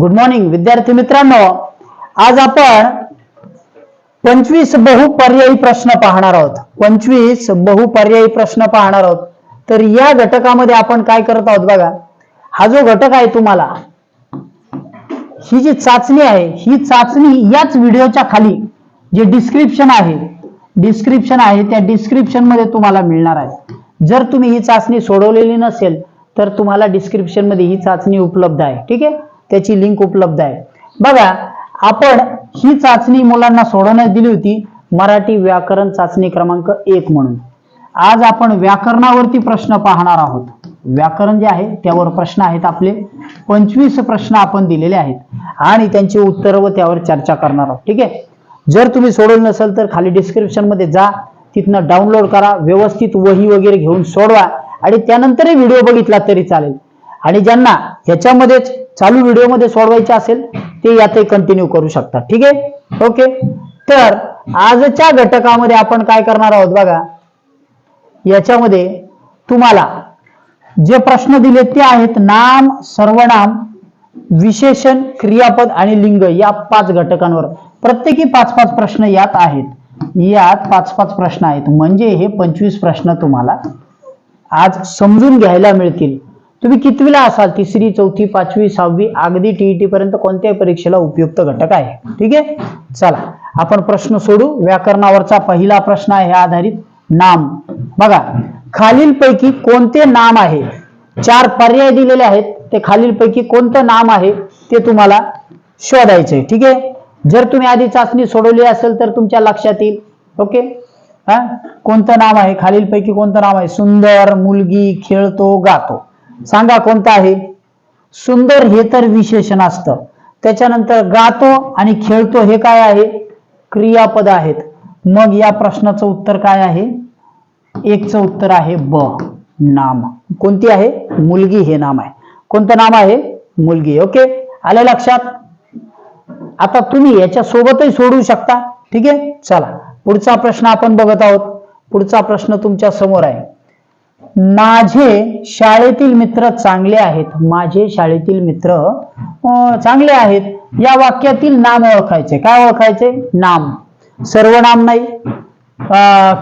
Good morning विद्यार्थी मित्रांनो. आज आपण पंचवीस बहुपर्यायी प्रश्न पाहणार आहोत. पंचवीस बहुपर्यायी प्रश्न पाहणार आहोत. तर या घटकामध्ये आपण काय करत आहोत बघा. हा जो घटक आहे तुम्हाला ही जी चाचणी आहे ही चाचणी याच व्हिडिओच्या खाली जे डिस्क्रिप्शन आहे डिस्क्रिप्शन आहे त्या डिस्क्रिप्शनमध्ये तुम्हाला मिळणार आहे. जर तुम्ही ही चाचणी सोडवलेली नसेल तर तुम्हाला डिस्क्रिप्शनमध्ये ही चाचणी उपलब्ध आहे. ठीक आहे? त्याची लिंक उपलब्ध आहे. बघा आपण ही चाचणी मुलांना सोडवण्यात दिली होती मराठी व्याकरण चाचणी क्रमांक एक म्हणून. आज आपण व्याकरणावरती प्रश्न पाहणार आहोत. व्याकरण जे आहे त्यावर प्रश्न आहेत आपले. पंचवीस प्रश्न आपण दिलेले आहेत. आणि त्यांची उत्तर व त्यावर चर्चा करणार आहोत. ठीक आहे? जर तुम्ही सोडवलं नसेल तर खाली डिस्क्रिप्शनमध्ये जा. तिथनं डाउनलोड करा. व्यवस्थित वही वगैरे घेऊन सोडवा. आणि त्यानंतरही व्हिडिओ बघितला तरी चालेल. आणि ज्यांना ह्याच्यामध्येच चालू व्हिडिओमध्ये सोडवायचे असेल ते यातही कंटिन्यू करू शकता ठीक आहे? ओके तर आजच्या घटकामध्ये आपण काय करणार आहोत बघा. याच्यामध्ये तुम्हाला जे प्रश्न दिले ते आहेत नाम सर्वनाम विशेषण क्रियापद आणि लिंग या पाच घटकांवर. प्रत्येकी पाच पाच प्रश्न यात आहेत. यात पाच पाच प्रश्न आहेत. म्हणजे हे पंचवीस प्रश्न तुम्हाला आज समजून घ्यायला मिळतील. तुम्ही कितवीला असाल? तिसरी चौथी पाचवी सहावी अगदी टीईटी पर्यंत कोणत्याही परीक्षेला उपयुक्त घटक आहे. ठीक आहे? चला आपण प्रश्न सोडू. व्याकरणावरचा पहिला प्रश्न आहे आधारित नाम. बघा खालीलपैकी कोणते नाम आहे? चार पर्याय दिलेले आहेत. ते खालीलपैकी कोणतं नाम आहे? ते तुम्हाला शोधायचंय ठीक आहे? जर तुम्ही आधी चाचणी सोडवली असेल तर तुमच्या लक्षात येईल. ओके? हा? कोणतं नाम आहे? खालीलपैकी कोणतं नाम आहे? सुंदर मुलगी खेळतो गातो. सांगा कोणतं आहे? सुंदर हे तर विशेषण असतं. त्याच्यानंतर गातो आणि खेळतो हे काय आहे? क्रियापद आहेत. मग या प्रश्नाचं उत्तर काय आहे? एकचं उत्तर आहे ब नाम. कोणती आहे? मुलगी हे नाम आहे. कोणतं नाम आहे? मुलगी. ओके? आलं लक्षात? आता तुम्ही याच्या सोबतही सोडवू शकता. ठीक आहे? चला. पुढचा प्रश्न आपण बघत आहोत. पुढचा प्रश्न तुमच्यासमोर आहे. माझे शाळेतील मित्र चांगले आहेत. माझे शाळेतील मित्र चांगले आहेत. या वाक्यातील नाम ओळखायचे. काय ओळखायचे? नाम. सर्वनाम नाही.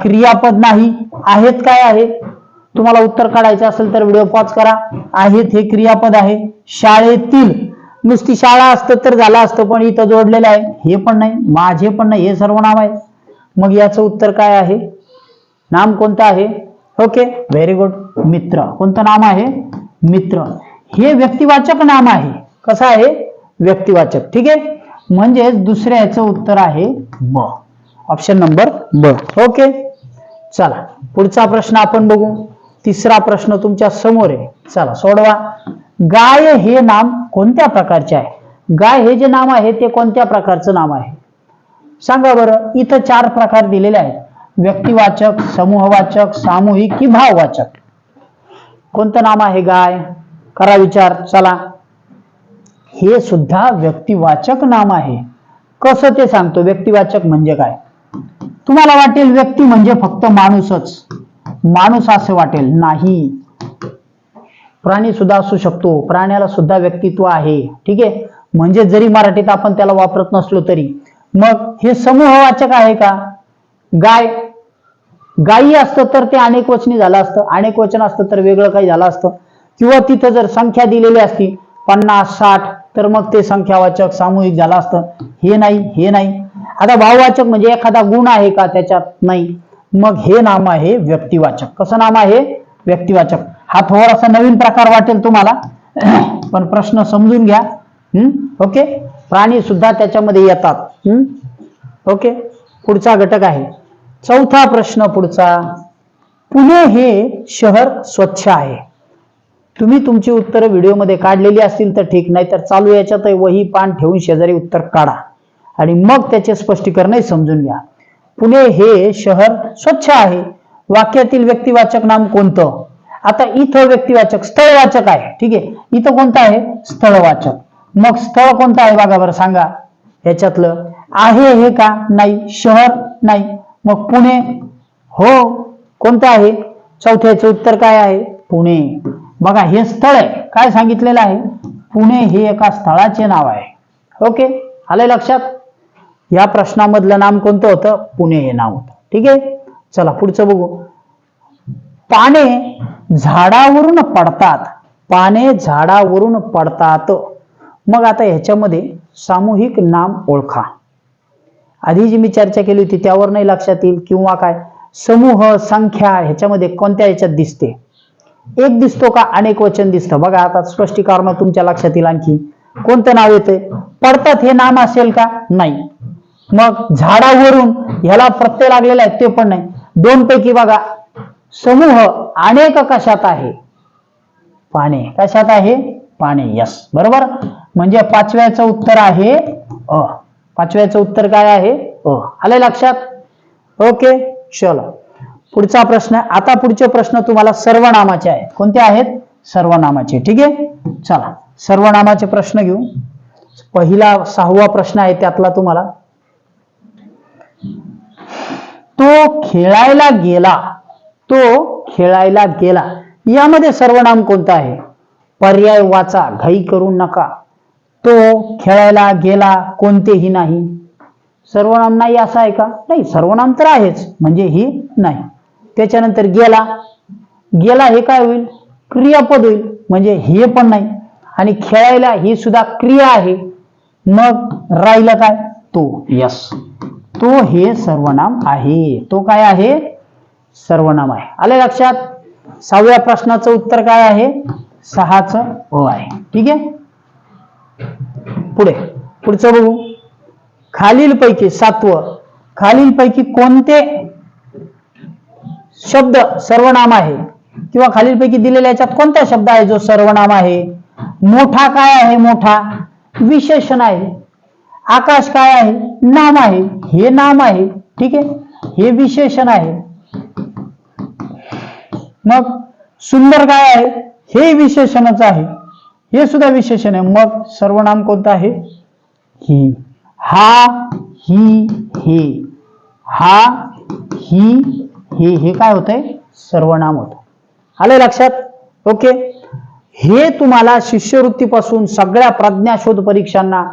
क्रियापद नाही. आहेत काय आहे तुम्हाला उत्तर काढायचं असेल तर व्हिडिओ पॉज करा. आहेत हे क्रियापद आहे. शाळेतील नुसती शाळा असतं तर झालं असतं पण इथं जोडलेलं आहे. हे पण नाही. माझे पण नाही. हे सर्वनाम आहे. मग याचं उत्तर काय आहे? नाम कोणतं आहे? ओके व्हेरी गुड मित्र. कोणतं नाम आहे? मित्र. हे व्यक्तिवाचक नाम आहे. कसं आहे? व्यक्तिवाचक. ठीक आहे? म्हणजेच दुसऱ्या याचं उत्तर आहे ब ऑप्शन नंबर ब ओके. चला पुढचा प्रश्न आपण बघू. तिसरा प्रश्न तुमच्यासमोर आहे. चला सोडवा. गाय हे नाम कोणत्या प्रकारचे आहे? गाय हे जे नाम आहे ते कोणत्या प्रकारचं नाम आहे? सांगा बरं. इथं चार प्रकार दिलेले आहेत. व्यक्तिवाचक समूहवाचक सामूहिक की भाववाचक? कोणतं नाम आहे गाय? करा विचार चला. हे सुद्धा व्यक्तिवाचक नाम आहे. कसं ते सांगतो? व्यक्तिवाचक म्हणजे काय? तुम्हाला वाटेल व्यक्ती म्हणजे फक्त माणूसच. माणूस असं वाटेल नाही. प्राणी सुद्धा असू शकतो. प्राण्याला सुद्धा व्यक्तित्व आहे. ठीक आहे? म्हणजे जरी मराठीत आपण त्याला वापरत नसलो तरी. मग हे समूहवाचक आहे का? गाय गायी असतं तर ते अनेक वचनी झालं असतं अनेक वचन असतं तर वेगळं काही झालं असतं. किंवा तिथं जर संख्या दिलेली असती पन्नास साठ तर मग ते संख्यावाचक सामूहिक झालं असतं. हे नाही हे नाही. आता भाववाचक म्हणजे एखादा गुण आहे का त्याच्यात? नाही. मग हे नाम आहे व्यक्तिवाचक. कसं नाम आहे? व्यक्तिवाचक. हा थोडासा नवीन प्रकार वाटेल तुम्हाला. पण प्रश्न समजून घ्या. हम्म ओके? प्राणी सुद्धा त्याच्यामध्ये येतात. हम्म ओके? पुढचा घटक आहे. चौथा प्रश्न पुढचा. पुणे हे शहर स्वच्छ आहे. तुम्ही तुमची उत्तरं व्हिडिओमध्ये काढलेली असतील तर ठीक नाही तर चालू याच्यात वही पान ठेवून शेजारी उत्तर काढा. आणि मग त्याचे स्पष्टीकरणही समजून घ्या. पुणे हे शहर स्वच्छ आहे. वाक्यातील व्यक्तिवाचक नाम कोणतं? आता इथं व्यक्तिवाचक स्थळवाचक आहे. ठीक आहे? इथं कोणतं आहे? स्थळवाचक. मग स्थळ कोणतं आहे? बघा बरं सांगा. याच्यातलं आहे हे का? नाही. शहर? नाही. मग पुणे. हो कोणतं आहे? चौथ्याचं उत्तर काय आहे? पुणे. बघा हे स्थळ आहे. काय सांगितलेलं आहे? पुणे हे एका स्थळाचे नाव आहे. ओके आलंय लक्षात? या प्रश्नामधलं नाम कोणतं होतं? पुणे हे नाव होतं. ठीक आहे? चला पुढचं बघू. पाने झाडावरून पडतात. पाने झाडावरून पडतात. मग आता ह्याच्यामध्ये सामूहिक नाम ओळखा. आधी जी मी चर्चा केली होती त्यावर नाही लक्षात येईल किंवा काय? समूह संख्या ह्याच्यामध्ये कोणत्या ह्याच्यात दिसते? एक दिसतो का? अनेक वचन दिसतं. बघा आता स्पष्टीकरण तुमच्या लक्षात येईल आणखी. कोणतं नाव येते? पडतात हे नाम असेल का? नाही. मग झाडावरून ह्याला प्रत्यय लागलेला आहे ते पण नाही. दोन पैकी बघा. समूह अनेक कशात आहे? पाने. कशात आहे? पाने. यस. बरोबर? म्हणजे पाचव्याचं उत्तर आहे अ. पाचव्याचं उत्तर काय आहे? अ. आलंय लक्षात? ओके चलो. पुढचा प्रश्न आता पुढचे प्रश्न तुम्हाला सर्वनामाचे आहेत. कोणते आहेत? सर्वनामाचे. ठीक आहे? चला सर्वनामाचे प्रश्न घेऊ. पहिला सहावा प्रश्न आहे त्यातला तुम्हाला. तो खेळायला गेला तो खेळायला गेला. यामध्ये सर्वनाम कोणतं आहे? पर्याय वाचा घाई करू नका. तो खेळायला गेला कोणतेही नाही. सर्वनाम नाही असं आहे का? नाही सर्वनाम तर आहेच म्हणजे ही नाही. त्याच्यानंतर गेला. गेला हे काय होईल? क्रियापद होईल म्हणजे हे पण नाही. आणि खेळायला ही सुद्धा क्रिया आहे. मग राहिलं काय? तो यस तो हे सर्वनाम आहे. तो काय आहे? सर्वनाम आहे. आले लक्षात? सहाव्या प्रश्नाचं उत्तर काय आहे? सहाच अ आहे. ठीक आहे? पुढे पुढचं बघू. खालीलपैकी सातवं. खालीलपैकी कोणते शब्द सर्वनाम आहे? किंवा खालीलपैकी दिलेल्या याच्यात कोणता शब्द आहे जो सर्वनाम आहे? मोठा काय आहे मोठा? विशेषण आहे. आकाश काय आहे? नाम आहे. हे नाम आहे. ठीक आहे? हे विशेषण आहे. मग सुंदर काय आहे? हे विशेषणच आहे. हे सुद्धा विशेषण आहे. मग सर्वनाम कोणतं आहे? ही. हा ही हे. हा ही हे. हे काय होतंय? सर्वनाम होत. आलंय लक्षात? ओके. हे तुम्हाला शिष्यवृत्तीपासून सगळ्या प्रज्ञाशोध परीक्षांना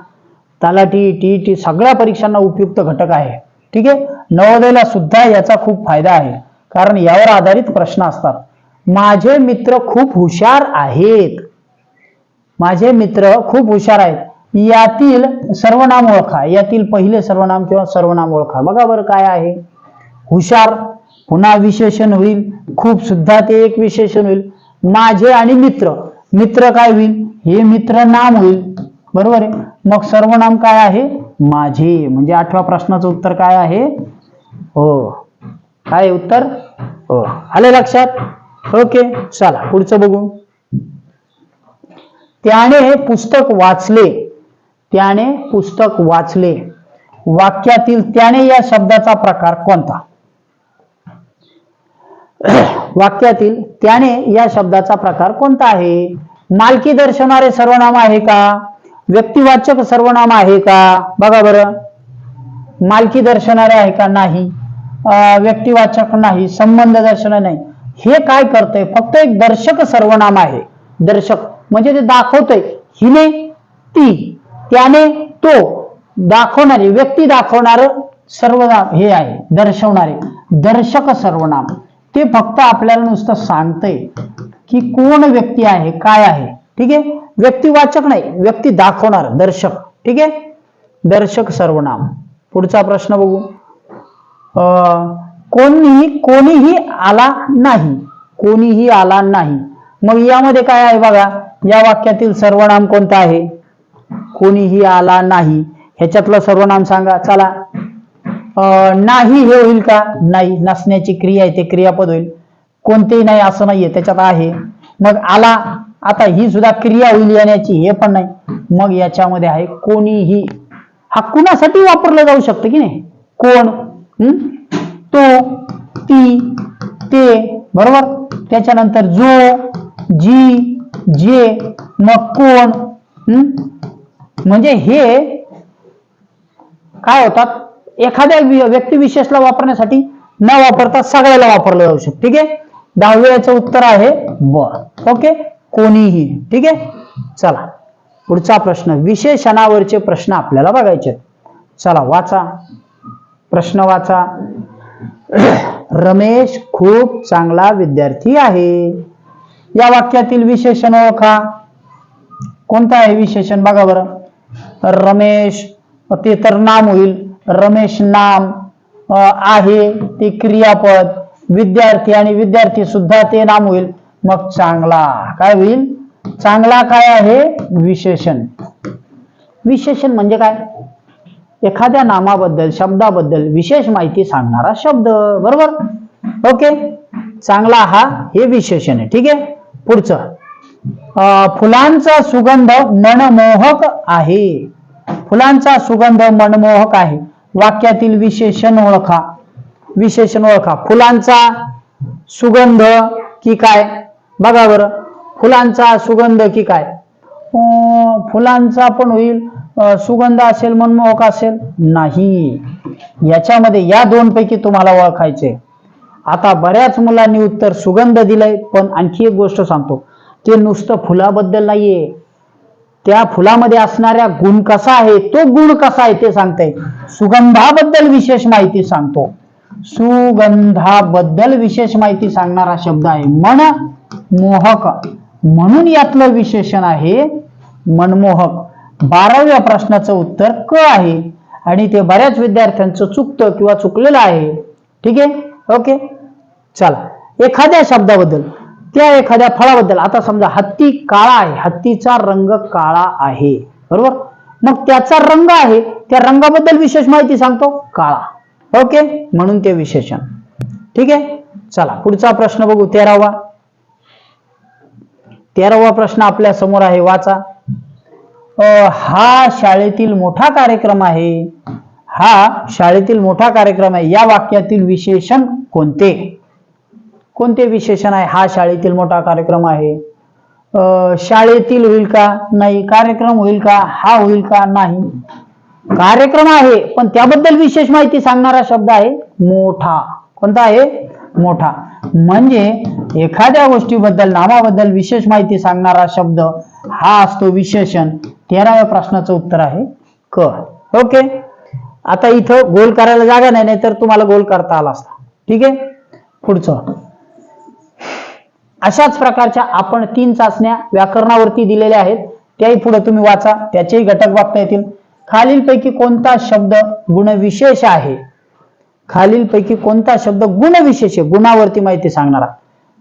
तलाठी टी सगळ्या परीक्षांना उपयुक्त घटक आहे. ठीक आहे? नवोदयला सुद्धा याचा खूप फायदा आहे. कारण यावर आधारित प्रश्न असतात. माझे मित्र खूप हुशार आहेत. माझे मित्र खूप हुशार आहेत. यातील सर्वनाम ओळखा. यातील पहिले सर्वनाम किंवा सर्वनाम ओळखा. बघा बरं काय आहे. हुशार पुन्हा विशेषण होईल. खूप सुद्धा ते एक विशेषण होईल. माझे आणि मित्र. मित्र काय होईल? हे मित्र नाम होईल. बरोबर आहे? मग सर्वनाम काय आहे? माझे. म्हणजे आठव्या प्रश्नाचं उत्तर काय आहे? हो. काय उत्तर? हो. आले लक्षात? ओके. चला पुढचं बघू. त्याने हे पुस्तक वाचले. त्याने पुस्तक वाचले. वाक्यातील त्याने या शब्दाचा प्रकार कोणता? वाक्यातील त्याने या शब्दाचा प्रकार कोणता आहे? मालकी दर्शवणारे सर्वनाम आहे का? व्यक्तिवाचक सर्वनाम आहे का? बघा बरं. मालकी दर्शवणारे आहे का? नाही. व्यक्तिवाचक नाही. संबंध दर्शन नाही. हे काय करतंय? फक्त एक दर्शक सर्वनाम आहे. दर्शक. म्हणजे ते दाखवतंय. हिने ती त्याने तो दाखवणारे व्यक्ती दाखवणार सर्वनाम हे आहे दर्शवणारे. दर्शक सर्वनाम. ते फक्त आपल्याला नुसतं सांगतंय की कोण व्यक्ती आहे काय आहे. ठीक आहे? व्यक्तिवाचक नाही व्यक्ती दाखवणार दर्शक. ठीक आहे? दर्शक सर्वनाम. पुढचा प्रश्न बघू. अं, कोणीही आला नाही. कोणीही आला नाही. मग यामध्ये काय आहे बघा? या वाक्यातील सर्वनाम कोणतं आहे? कोणीही आला नाही. ह्याच्यातलं सर्वनाम सांगा. चला. अं, नाही हे होईल का? नाही. नसण्याची क्रिया आहे ते क्रियापद होईल. कोणतेही नाही असं नाहीये. त्याच्यात आहे. मग आला. आता ही सुद्धा क्रिया होईल येण्याची. हे पण नाही. मग याच्यामध्ये आहे कोणीही. हा कुणासाठी वापरलं जाऊ शकतं की नाही? कोण? तो ती ते. बरोबर? त्याच्यानंतर जो जी जे मग कोण? म्हणजे हे काय होतात? एखाद्या व्यक्तिविशेषला वापरण्यासाठी न वापरता सगळ्याला वापरलं जाऊ शकतं. ठीक आहे? दहाव्याचं उत्तर आहे ब. ओके? कोणीही. ठीक आहे? चला. पुढचा प्रश्न. विशेषणावरचे प्रश्न आपल्याला बघायचे चला वाचा. प्रश्न वाचा. रमेश खूप चांगला विद्यार्थी आहे. या वाक्यातील विशेषण ओळखा. कोणतं आहे विशेषण? बघा बरं. रमेश ते तर नाम होईल. रमेश नाम आहे ते क्रियापद. विद्यार्थी आणि विद्यार्थी सुद्धा ते नाम होईल. मग चांगला. काय होईल? चांगला काय आहे? विशेषण. विशेषण म्हणजे काय? एखाद्या नामाबद्दल शब्दाबद्दल विशेष माहिती सांगणारा शब्द. बरोबर? ओके. चांगला हा हे विशेषण आहे. ठीक आहे? पुढचं. अं, फुलांचा सुगंध मनमोहक आहे. फुलांचा सुगंध मनमोहक आहे. वाक्यातील विशेषण ओळखा. विशेषण ओळखा. फुलांचा सुगंध की काय? बघा बरं. फुलांचा सुगंध की काय? अं, फुलांचा पण होईल. सुगंध असेल मनमोहक असेल? नाही. याच्यामध्ये या दोन पैकी तुम्हाला ओळखायचे. आता बऱ्याच मुलांनी उत्तर सुगंध दिलंय पण आणखी एक गोष्ट सांगतो. ते नुसतं फुलाबद्दल नाहीये. त्या फुलामध्ये असणाऱ्या गुण कसा आहे तो गुण कसा आहे ते सांगताय. सुगंधाबद्दल विशेष माहिती सांगतो. सुगंधाबद्दल विशेष माहिती सांगणारा शब्द आहे मन मोहक. म्हणून यातलं विशेषण आहे मनमोहक. बाराव्या प्रश्नाचं उत्तर क आहे. आणि ते बऱ्याच विद्यार्थ्यांचं चुकतं किंवा चुकलेलं आहे. ठीक आहे? ओके चला. एखाद्या शब्दाबद्दल त्या एखाद्या फळाबद्दल आता समजा हत्ती काळा आहे हत्तीचा रंग काळा आहे. बरोबर? मग त्याचा रंग आहे त्या रंगाबद्दल विशेष माहिती सांगतो. काळा. ओके म्हणून ते विशेषण. ठीक? आहे चला पुढचा प्रश्न बघू. तेरावा. तेरावा प्रश्न आपल्यासमोर आहे. वाचा. हा शाळेतील मोठा कार्यक्रम आहे. हा शाळेतील मोठा कार्यक्रम आहे. या वाक्यातील विशेषण कोणते? कोणते विशेषण आहे? हा शाळेतील मोठा कार्यक्रम आहे. शाळेतील होईल का? नाही. कार्यक्रम होईल का? हा होईल का? नाही. कार्यक्रम आहे पण त्याबद्दल विशेष माहिती सांगणारा शब्द आहे मोठा. कोणता आहे? मोठा. म्हणजे एखाद्या गोष्टीबद्दल नामाबद्दल विशेष माहिती सांगणारा शब्द हा असतो विशेषण. तेराव्या प्रश्नाचं उत्तर आहे क. ओके? आता इथं गोल करायला जागा नाही नाही तर तुम्हाला गोल करता आला असता. ठीक आहे? पुढचं. अशाच प्रकारच्या आपण तीन चाचण्या व्याकरणावरती दिलेल्या आहेत. त्याही पुढे तुम्ही वाचा त्याचेही घटक वापता येतील. खालीलपैकी कोणता शब्द गुणविशेष आहे? खालीलपैकी कोणता शब्द गुणविशेष आहे? गुणावरती माहिती सांगणारा.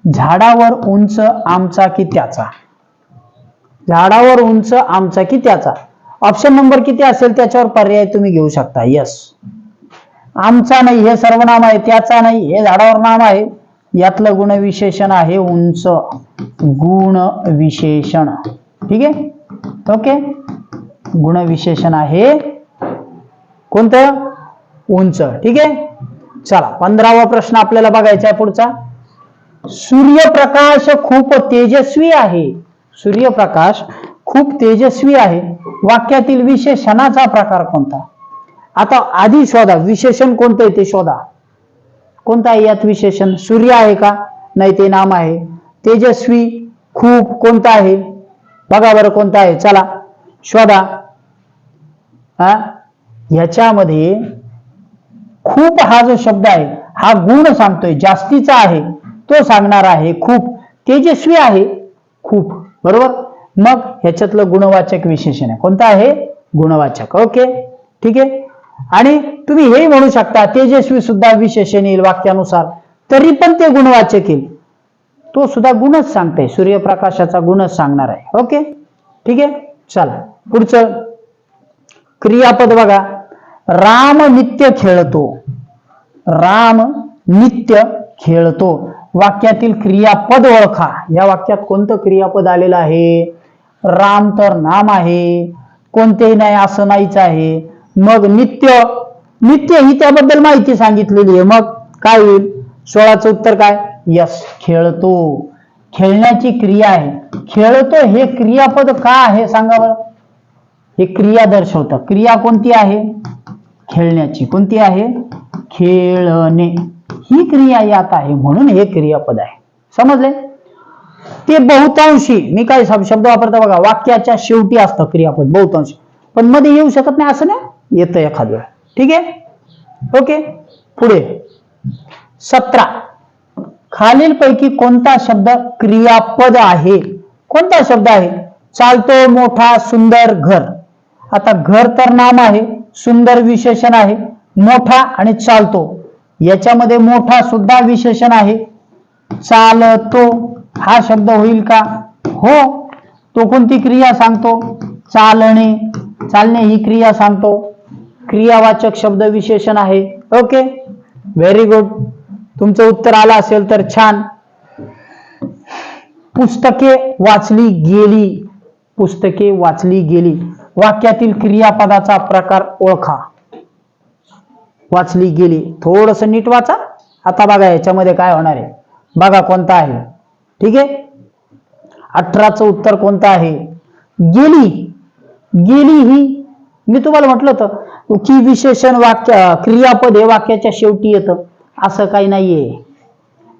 झाडावर उंच आमचा की त्याचा? झाडावर उंच आमचा की त्याचा? ऑप्शन नंबर किती असेल त्याच्यावर पर्याय तुम्ही घेऊ शकता. यस आमचा नाही हे सर्वनाम आहे त्याचा नाही हे झाडावर नाम आहे. यातलं गुणविशेषण आहे उंच. गुण विशेषण ठीक आहे? ओके गुणविशेषण आहे कोणतं? उंच. ठीक आहे? चला पंधरावा प्रश्न आपल्याला बघायचा आहे पुढचा. सूर्यप्रकाश खूप तेजस्वी आहे. सूर्यप्रकाश खूप तेजस्वी आहे. वाक्यातील विशेषणाचा प्रकार कोणता? आता आधी शोधा. विशेषण कोणतं आहे ते शोधा. कोणतं आहे यात विशेषण? सूर्य आहे का? नाही ते नाम आहे. तेजस्वी खूप कोणतं आहे? बघा बरं कोणतं आहे. चला शोधा. हा? ह्याच्यामध्ये खूप हा जो शब्द आहे हा गुण सांगतोय. जास्तीचा आहे तो सांगणार आहे. खूप तेजस्वी आहे. खूप. बरोबर? मग ह्याच्यातलं गुणवाचक विशेषण आहे. कोणतं आहे? गुणवाचक. ओके? ठीक आहे? आणि तुम्ही हे म्हणू शकता तेजस्वी सुद्धा विशेषण येईल वाक्यानुसार. तरी पण ते गुणवाचक येईल. तो सुद्धा गुणच सांगते सूर्यप्रकाशाचा गुणच सांगणार आहे. ओके? ठीक आहे? चला. पुढचं. क्रियापद बघा. राम नित्य खेळतो. राम नित्य खेळतो. वाक्यातील क्रियापद ओळखा. या वाक्यात कोणतं क्रियापद आलेलं आहे? राम तर नाम आहे कोणतेही नाही असं नाहीच आहे. मग नित्य नित्य ही त्याबद्दल माहिती सांगितलेली आहे. मग काय होईल? सोळाचं उत्तर काय? यस खेळतो. खेळण्याची क्रिया आहे. खेळतो हे क्रियापद का आहे? सांगा बरं. हे क्रिया दर्शवतं. क्रिया कोणती आहे? खेळण्याची. कोणती आहे? खेळणे. ही क्रिया यात आहे म्हणून हे क्रियापद आहे. समजले? ते बहुतांशी मी काय शब्द वापरतो बघा वाक्याच्या शेवटी असतं क्रियापद बहुतांशी. पण मध्ये येऊ शकत नाही असं नाही. येतं एखाद्या वेळा. ठीक आहे? ओके? पुढे. सतरा. खालीलपैकी कोणता शब्द क्रियापद आहे? कोणता शब्द आहे? चालतो मोठा सुंदर घर. आता घर तर नाम आहे सुंदर विशेषण आहे मोठा आणि चालतो. याच्यामध्ये मोठा सुद्धा विशेषण आहे. चालतो हा शब्द होईल का? हो. तो कोणती क्रिया सांगतो? चालणे. चालणे ही क्रिया सांगतो. क्रियावाचक शब्द विशेषण आहे. ओके? व्हेरी गुड तुमचं उत्तर आलं असेल तर छान. पुस्तके वाचली गेली. पुस्तके वाचली गेली. वाक्यातील क्रियापदाचा प्रकार ओळखा. वाचली गेली. थोडस नीट वाचा. आता बघा याच्यामध्ये काय होणार आहे. बघा कोणता आहे. ठीक आहे? अठराचं उत्तर कोणतं आहे? गेली. गेली ही मी तुम्हाला म्हटलं होतं की विशेषण वाक्य क्रियापद हे वाक्याच्या शेवटी येतं. असं काही नाहीये.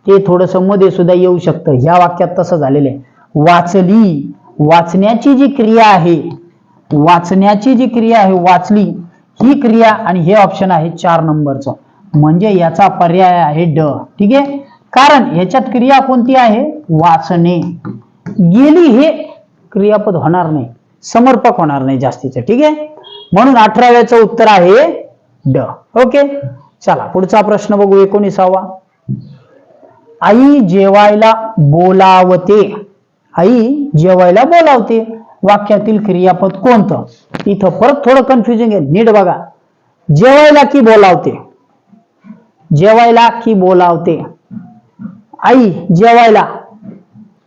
ते थोडसमध्ये सुद्धा येऊ शकतं. ह्या वाक्यात तसं झालेलं आहे. वाचली. वाचण्याची जी क्रिया आहे वाचण्याची जी क्रिया आहे वाचली ही क्रिया आणि हे ऑप्शन आहे चार नंबरचं. म्हणजे याचा पर्याय आहे ड. ठीक आहे? कारण ह्याच्यात क्रिया कोणती आहे? वाचणे गेली हे क्रियापद होणार नाही. समर्पक होणार नाही जास्तीचं. ठीक आहे? म्हणून अठराव्याचं उत्तर आहे ड. ओके? चला पुढचा प्रश्न बघू एकोणीसावा. आई जेवायला बोलावते. आई जेवायला बोलावते. वाक्यातील क्रियापद कोणतं? इथं परत थोडं कन्फ्युजिंग आहे. नीट बघा. जेवायला की बोलावते? जेवायला की बोलावते? आई जेवायला.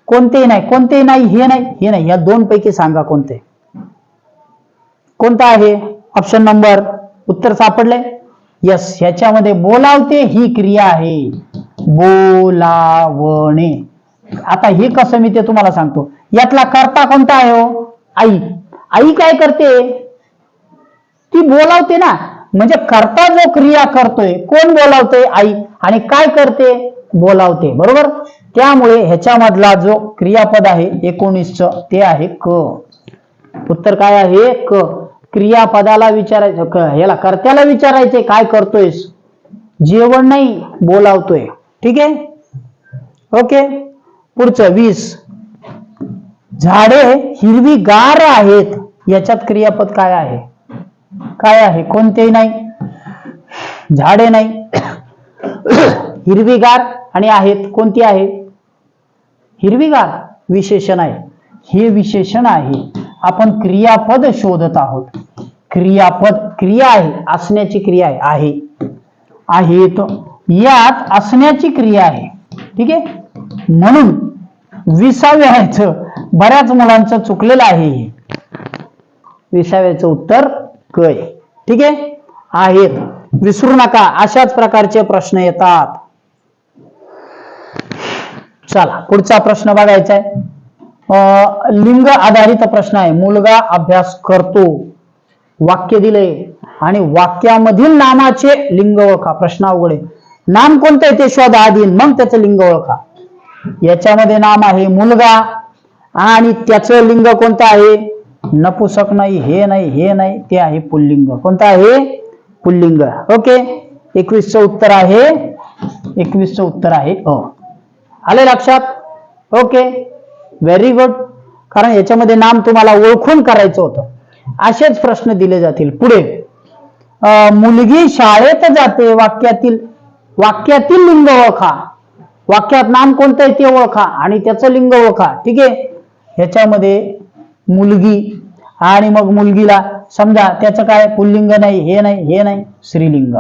कोणतेही नाही कोणतेही नाही हे नाही हे नाही. या दोन पैकी सांगा कोणते. कोणता आहे? ऑप्शन नंबर उत्तर सापडले? यस ह्याच्यामध्ये बोलावते ही क्रिया आहे. बोलावणे. आता हे कसं मी ते तुम्हाला सांगतो. यातला करता कोणता आहे हो? आई. आई काय करते? ती बोलावते ना. म्हणजे करता जो क्रिया करतोय कोण बोलावतोय? आई. आणि काय करते? बोलावते. बरोबर? त्यामुळे ह्याच्यामधला जो क्रियापद आहे एकोणीसच ते आहे क. उत्तर काय आहे? क. क्रियापदाला विचारायचं क. कर्त्याला विचारायचे काय करतोयस? जेवण नाही बोलावतोय. ठीक आहे? ओके? पुढचं वीस. झाडे हिरवी गार आहेत. याच्यात क्रियापद काय आहे? काय आहे? कोणतेही नाही. झाडे नाही. हिरवीगार आणि आहेत कोणती आहे? हिरवीगार विशेषण आहे. हे विशेषण आहे. आपण क्रियापद शोधत आहोत. क्रियापद क्रिया आहे असण्याची क्रिया आहे. आहे. आहेत. यात असण्याची क्रिया आहे. ठीक आहे? म्हणून विसाव्याचं बऱ्याच मुलांचं चुकलेलं आहे हे. विसाव्याचं उत्तर कय ठीक आहे? आहेत. विसरू नका. अशाच प्रकारचे प्रश्न येतात. चला पुढचा प्रश्न बघायचा आहे लिंग आधारित प्रश्न आहे. मुलगा अभ्यास करतो. वाक्य दिले. आणि वाक्यामधील नामाचे लिंग ओळखा. प्रश्न अवघडे नाम कोणतं आहे ते शोधा आधी मग त्याचं लिंग ओळखा. याच्यामध्ये नाम आहे मुलगा आणि त्याचं लिंग कोणतं आहे? नपुसक नाही हे नाही हे नाही ते आहे पुल्लिंग. कोणतं आहे? पुल्लिंग. ओके? एकवीसचं उत्तर आहे. एकवीसचं उत्तर आहे अ. आले लक्षात? ओके व्हेरी गुड कारण याच्यामध्ये नाम तुम्हाला ओळखून करायचं होतं. असेच प्रश्न दिले जातील पुढे. मुलगी शाळेत जाते वाक्यातील वाक्यातील लिंग ओळखा. वाक्यात नाम कोणतं आहे ते ओळखा आणि त्याचं लिंग ओळखा. ठीक आहे? ह्याच्यामध्ये मुलगी आणि मग मुलगीला समजा त्याचं काय? पुल्लिंग नाही हे नाही हे नाही श्रीलिंग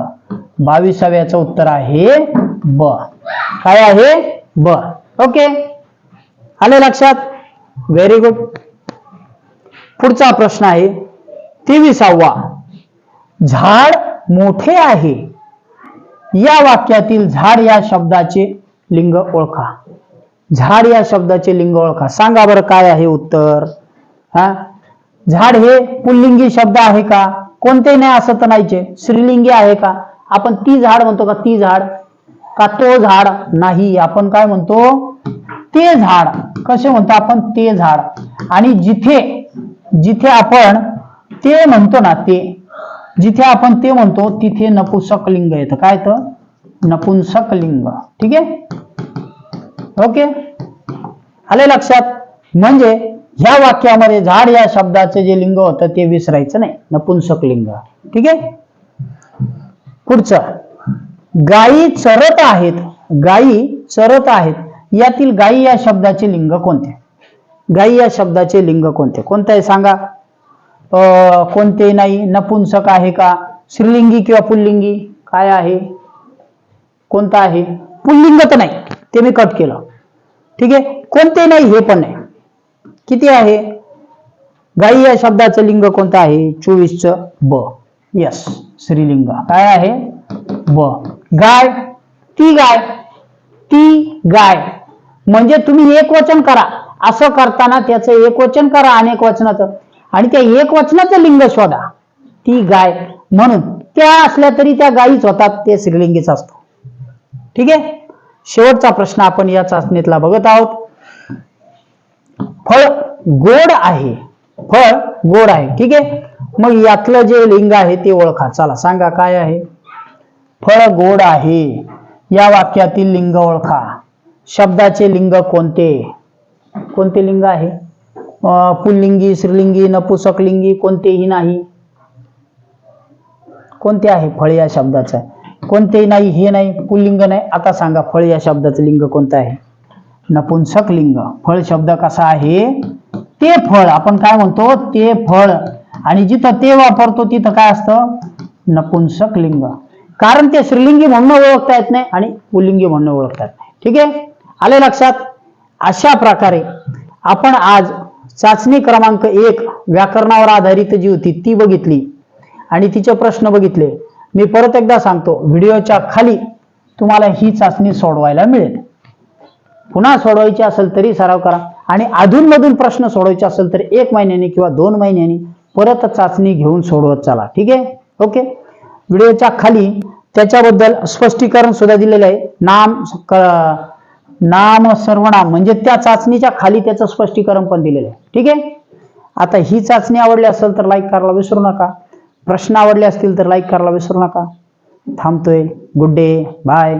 बावीसाव्याचं उत्तर आहे ब. काय आहे? बर. ओके. आले लक्षात? व्हेरी गुड पुढचा प्रश्न आहे. तेविसावा. झाड मोठे आहे. या वाक्यातील झाड या शब्दाचे लिंग ओळखा. झाड या शब्दाचे लिंग ओळखा. सांगा बरं काय आहे उत्तर? हा? झाड हे पुल्लिंगी शब्द आहे का? कोणते नाही असं तर नाहीचे. स्त्रीलिंगी आहे का? आपण ती झाड म्हणतो का? ती झाड का तो झाड नाही? आपण काय म्हणतो? ते झाड. कसे म्हणतो आपण? ते झाड. आणि जिथे जिथे आपण ते म्हणतो ना ते जिथे आपण ते म्हणतो तिथे नपुंसक लिंग येतं. काय तर नपुंसक लिंग ठीक आहे? ओके? आले लक्षात? म्हणजे ह्या वाक्यामध्ये झाड या शब्दाचे जे लिंग होतं ते विसरायचं नाही. नपुंसक लिंग ठीक आहे? पुढचं. गायी चरत आहेत. गायी चरत आहेत. यातील गायी या शब्दाचे लिंग कोणते? गायी या शब्दाचे लिंग कोणते? कोणते आहे सांगा? अं, कोणते नाही? नपुंसक आहे का? श्रीलिंगी किंवा पुल्लिंगी? काय आहे? कोणतं आहे? पुल्लिंग तर नाही. ते मी कट केलं. ठीक आहे? कोणते नाही हे पण नाही. किती आहे? गायी या शब्दाचं लिंग कोणतं आहे? चोवीसचं ब. यस श्रीलिंग काय आहे? ब. गाय ती गाय ती गाय. म्हणजे तुम्ही एक वचन करा. असं करताना त्याचं एक वचन करा अनेक वचनाचं. आणि त्या एक वचनाचं लिंग शोधा. ती गाय. म्हणून त्या असल्या तरी त्या गायीच होतात. ते श्रीलिंगीच असतो. ठीक आहे? शेवटचा प्रश्न आपण या चाचणीतला बघत आहोत. फळ गोड आहे. फळ गोड आहे. ठीक आहे? मग यातलं जे लिंग आहे ते ओळखा. चला सांगा काय आहे? फळ गोड आहे. या वाक्यातील लिंग ओळखा. शब्दाचे लिंग कोणते? कोणते लिंग आहे? पुल्लिंगी श्रीलिंगी नपुसकलिंगी कोणतेही नाही. कोणते आहे फळ या शब्दाचं? कोणतेही नाही हे नाही पुल्लिंग नाही. आता सांगा फळ या शब्दाचं लिंग कोणतं आहे? नपुंसक लिंग फळ शब्द कसा आहे? ते फळ. आपण काय म्हणतो? ते फळ. आणि जिथं ते वापरतो तिथं काय असतं? नपुंसक लिंग कारण ते श्रीलिंगी म्हणणं ओळखता येत नाही आणि पुल्लिंगी म्हणणं ओळखता येत नाही. ठीक आहे? आले लक्षात? अशा प्रकारे आपण आज चाचणी क्रमांक एक व्याकरणावर आधारित जी होती ती बघितली आणि तिचे प्रश्न बघितले. मी परत एकदा सांगतो व्हिडिओच्या खाली तुम्हाला ही चाचणी सोडवायला मिळेल. पुन्हा सोडवायची असेल तरी सराव करा आणि अधूनमधून प्रश्न सोडवायचे असेल तर एक महिन्याने किंवा दोन महिन्यांनी परत चाचणी घेऊन सोडवत चला. ठीक आहे? ओके? व्हिडिओच्या खाली त्याच्याबद्दल स्पष्टीकरण सुद्धा दिलेलं आहे. नाम क- नाम सर्वनाम म्हणजे त्या चाचणीच्या खाली त्याचं स्पष्टीकरण पण दिलेलं आहे. ठीक आहे? आता ही चाचणी आवडली असेल तर लाईक करायला विसरू नका. प्रश्न आवडले असतील तर लाईक करायला विसरू नका. थांबतोय. Good day bye